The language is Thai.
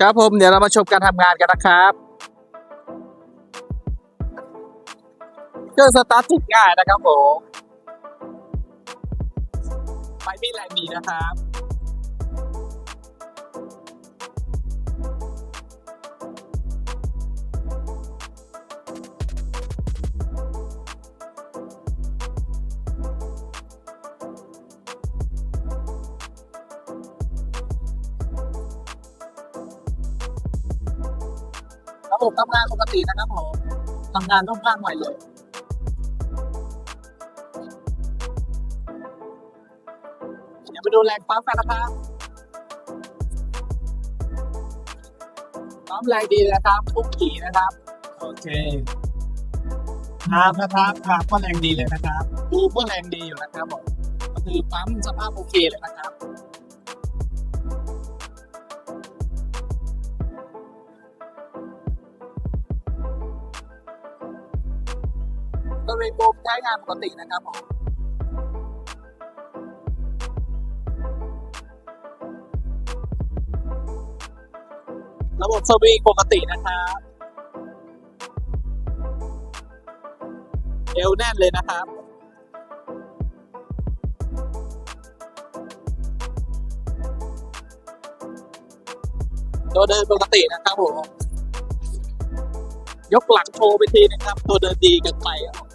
ครับผมเดี๋ยวเรามาชมการทำงานกันนะครับเครื่องสตาร์ทติดง่ายนะครับผมไฟมีแรงดีนะครับ ระบบทำงานปกตินะครับผมทำงานต้องข้างใหม่เลยเดี๋ยวไปดูแรงปั๊มกันนะครับปั๊มแรงดีนะครับทุกขี่นะครับ โอเคครับนะครับครับก็แรงดีเลยนะครับดูก็แรงดีอยู่นะครับผมก็คือปั๊มสภาพโอเคเลยนะครับ ก็เป็นโปรใช้งานปกตินะครับผมระบบสวิงปกตินะครับเอวแน่นเลยนะครับตัวเดินปกตินะครับผม ยกหลังโชว์ไปทีนะครับ ตัวเดินดีกันไปครับ